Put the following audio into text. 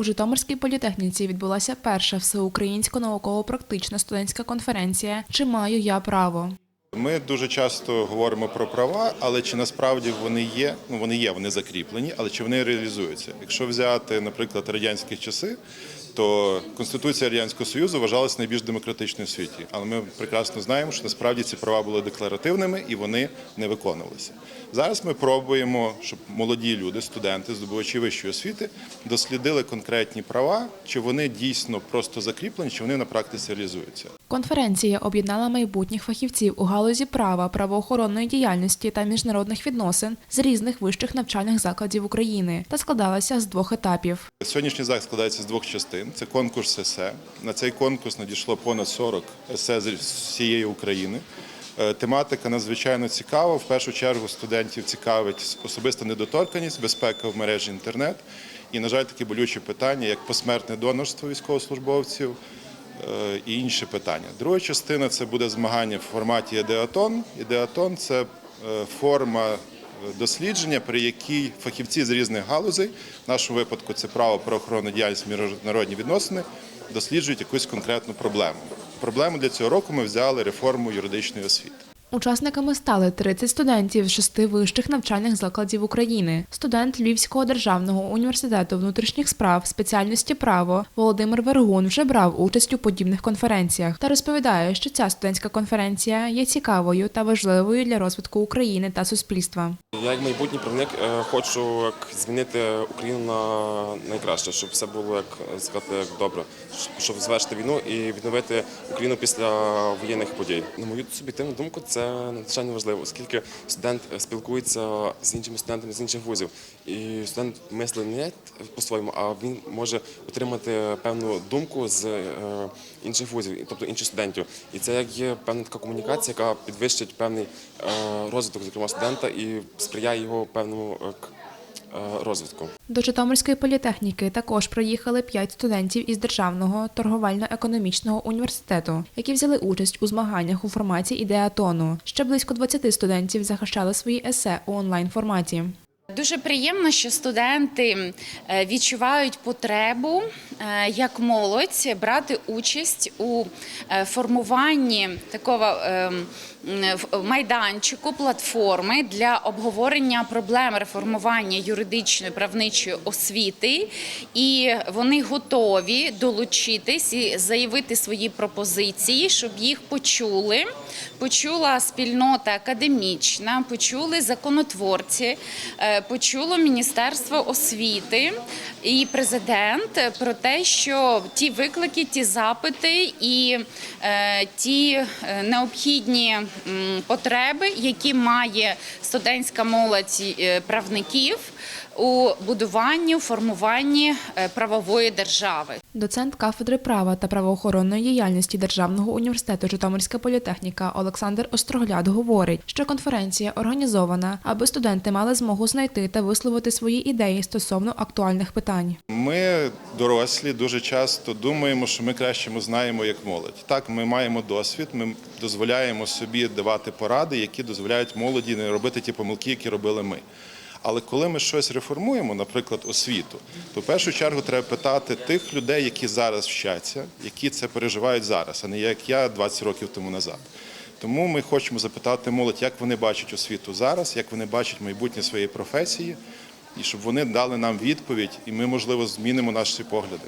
У Житомирській політехніці відбулася перша всеукраїнська науково-практична студентська конференція Чи маю я право? Ми дуже часто говоримо про права, але чи насправді вони є? Ну вони є, вони закріплені, але чи вони реалізуються? Якщо взяти, наприклад, радянські часи, то Конституція Радянського Союзу вважалася найбільш демократичною в світі. Але ми прекрасно знаємо, що насправді ці права були декларативними і вони не виконувалися. Зараз ми пробуємо, щоб молоді люди, студенти, здобувачі вищої освіти, дослідили конкретні права, чи вони дійсно просто закріплені, чи вони на практиці реалізуються. Конференція об'єднала майбутніх фахівців у галузі права, правоохоронної діяльності та міжнародних відносин з різних вищих навчальних закладів України та складалася з двох етапів. Сьогоднішній захід складається з двох частин. Це конкурс есе. На цей конкурс надійшло понад 40 есе з всієї України. Е, Тематика надзвичайно цікава. В першу чергу студентів цікавить особиста недоторканність, безпека в мережі інтернет. І, на жаль, такі болючі питання, як посмертне донорство військовослужбовців і інші питання. Друга частина це буде змагання в форматі ідеатон. Ідеатон це е, форма дослідження, при якій фахівці з різних галузей, в нашому випадку це право правоохоронна діяльність міжнародні відносини, досліджують якусь конкретну проблему. Проблему для цього року ми взяли реформу юридичної освіти. Учасниками стали 30 студентів з шести вищих навчальних закладів України. Студент Львівського державного університету внутрішніх справ спеціальності право Володимир Вергун вже брав участь у подібних конференціях та розповідає, що ця студентська конференція є цікавою та важливою для розвитку України та суспільства. Я як майбутній правник е, хочу як змінити Україну на найкраще, щоб все було як сказати як добре, щоб- завершити війну і відновити Україну після воєнних подій. На мою суб'єктивну думку, це надзвичайно важливо, оскільки студент е, спілкується з іншими студентами з інших вузів, і студент мислить не по-своєму, а він може отримати певну думку з е, інших вузів, тобто інших студентів. І це як є певна така комунікація, яка підвищить певний е, розвиток, зокрема студента, і сприяє його певному розвитку. До Житомирської політехніки також приїхали п'ять студентів із Державного торговельно-економічного університету, які взяли участь у змаганнях у форматі ідеатону. Ще близько 20 студентів захищали свої есе у онлайн форматі. Дуже приємно, що студенти е, відчувають потребу е, як молодь брати участь у е, формуванні такого майданчику, платформи для обговорення проблем реформування юридичної правничої освіти, і вони готові долучитись і заявити свої пропозиції, щоб їх почули. Почула спільнота академічна, почули законотворці, почуло Міністерство освіти і президент про те, що ті виклики, ті запити і е, ті е, необхідні потреби, які має студентська молодь е, правників у будуванні, формуванні е, правової держави. Доцент кафедри права та правоохоронної діяльності Державного університету Житомирська політехніка Олександр Острогляд говорить, що конференція організована, аби студенти мали змогу знайти та висловити свої ідеї стосовно актуальних питань. Ми, дорослі, дуже часто думаємо, що ми кращому знаємо як молодь. Так, ми маємо досвід, ми дозволяємо собі давати поради, які дозволяють молоді не робити ті помилки, які робили ми. Але коли ми щось реформуємо, наприклад, освіту, то в першу чергу треба питати тих людей, які зараз вчаться, які це переживають зараз, а не як я 20 років тому назад. Тому ми хочемо запитати молодь, як вони бачать освіту зараз, як вони бачать майбутнє своєї професії, і щоб вони дали нам відповідь, і ми, можливо, змінимо наші погляди.